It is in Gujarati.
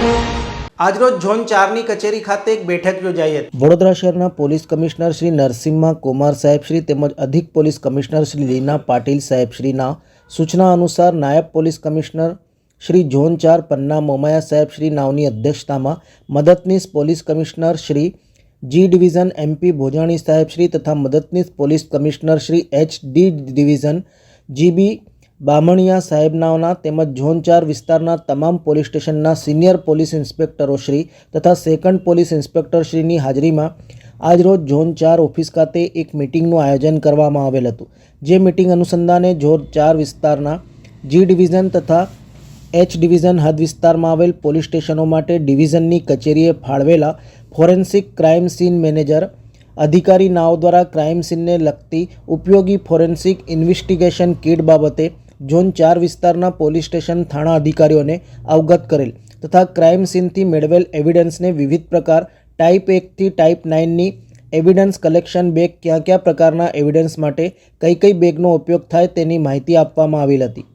આજરોજ ઝોન ચારની કચેરી ખાતે એક બેઠક યોજાઈ હતી. વડોદરા શહેરના પોલીસ કમિશનર શ્રી નરસિંહા કુમાર સાહેબ શ્રી તેમજ અધિક પોલીસ કમિશનર શ્રી લીના પાટીલ સાહેબ શ્રીના સૂચના અનુસાર નાયબ પોલીસ કમિશનર શ્રી ઝોન ચાર પન્ના મોમાયા સાહેબ શ્રી નાવની અધ્યક્ષતામાં મદદનીશ police commissioner Shri G division MP Bhojani સાહેબ શ્રી તથા મદદનીશ police commissioner Shri H D division GB Bamaniya સાહેબનાઓના તેમજ ઝોન ચાર વિસ્તારના તમામ પોલીસ સ્ટેશનના સિનિયર પોલીસ ઇન્સ્પેક્ટરો શ્રી તથા સેકન્ડ પોલીસ ઇન્સ્પેક્ટર શ્રીની હાજરીમાં આજરોજ ઝોન ચાર ઓફિસ ખાતે એક મિટિંગનું આયોજન કરવામાં આવેલ હતું. જે મિટિંગ અનુસંધાને ઝોન ચાર વિસ્તારના જી ડિવિઝન તથા એચ ડિવિઝન હદ વિસ્તારમાં આવેલ પોલીસ સ્ટેશનો માટે ડિવિઝનની કચેરીએ ફાળવેલા ફોરેન્સિક ક્રાઇમ સીન મેનેજર અધિકારી નાઓ દ્વારા ક્રાઇમ સીનને લગતી ઉપયોગી ફોરેન્સિક ઇન્વેસ્ટિગેશન કિટ બાબતે ઝોન ચાર વિસ્તારના પોલીસ સ્ટેશન થાણા અધિકારીઓને અવગત કરેલ તથા ક્રાઇમ સીનથી મેળવેલ એવિડન્સને વિવિધ પ્રકાર ટાઈપ એકથી ટાઈપ નાઇનની એવિડન્સ કલેક્શન બેગ કયા કયા પ્રકારના એવિડન્સ માટે કઈ કઈ બેગનો ઉપયોગ થાય તેની માહિતી આપવામાં આવેલ હતી.